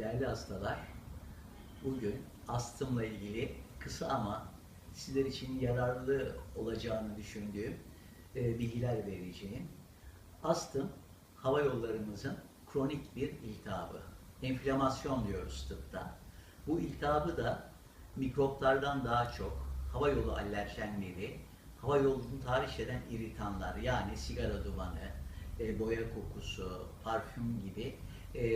Değerli hastalar, bugün astımla ilgili kısa ama sizler için yararlı olacağını düşündüğüm e, bilgiler vereceğim. Astım, hava yollarımızın kronik bir iltihabı. Enflamasyon diyoruz tıpta. Bu iltihabı da mikroplardan daha çok hava yolu alerjenleri, hava yolunu tahriş eden iritanlar yani sigara dumanı, e, boya kokusu, parfüm gibi e,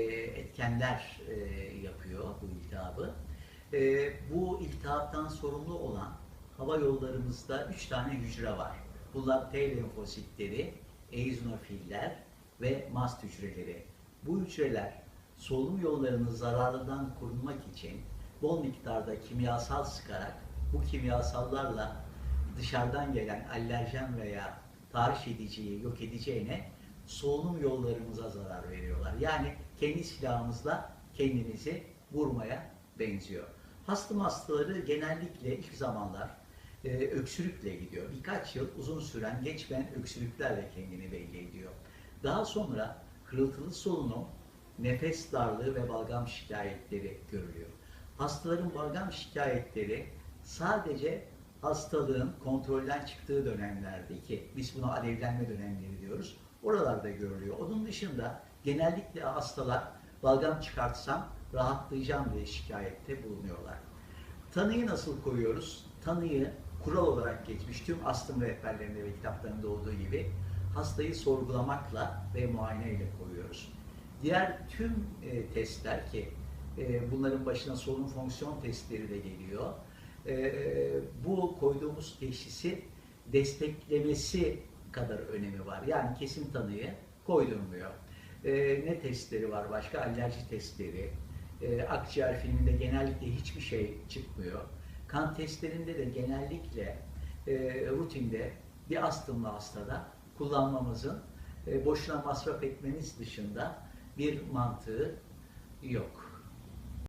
etkenler e, yapıyor bu iltihabı. E, bu iltihaptan sorumlu olan hava yollarımızda üç tane hücre var. Bunlar T lenfositleri, eozinofiller ve mast hücreleri. Bu hücreler solunum yollarının zararından korunmak için bol miktarda kimyasal sıkarak bu kimyasallarla dışarıdan gelen alerjen veya tahriş ediciyi yok edeceğine solunum yollarımıza zarar veriyorlar. Yani kendi silahımızla kendimizi vurmaya benziyor. Hastım hastaları genellikle ilk zamanlar e, öksürükle gidiyor. Birkaç yıl uzun süren geçmeyen öksürüklerle kendini belli ediyor. Daha sonra hırıltılı solunum, nefes darlığı ve balgam şikayetleri görülüyor. Hastaların balgam şikayetleri sadece hastalığın kontrolden çıktığı dönemlerde ki biz buna alevlenme dönemleri diyoruz. Oralarda görülüyor. Onun dışında genellikle hastalar balgam çıkartsam rahatlayacağım diye şikayette bulunuyorlar. Tanıyı nasıl koyuyoruz? Tanıyı kural olarak geçmiş tüm astım rehberlerinde ve kitaplarında olduğu gibi hastayı sorgulamakla ve muayeneyle koyuyoruz. Diğer tüm e, testler ki e, bunların başına solunum fonksiyon testleri de geliyor. E, bu koyduğumuz teşhisi desteklemesi kadar önemi var. Yani kesin tanıyı koydurmuyor. E, ne testleri var başka? Alerji testleri. E, akciğer filminde genellikle hiçbir şey çıkmıyor. Kan testlerinde de genellikle e, rutinde bir astımlı hastada kullanmamızın e, boşuna masraf etmemiz dışında bir mantığı yok.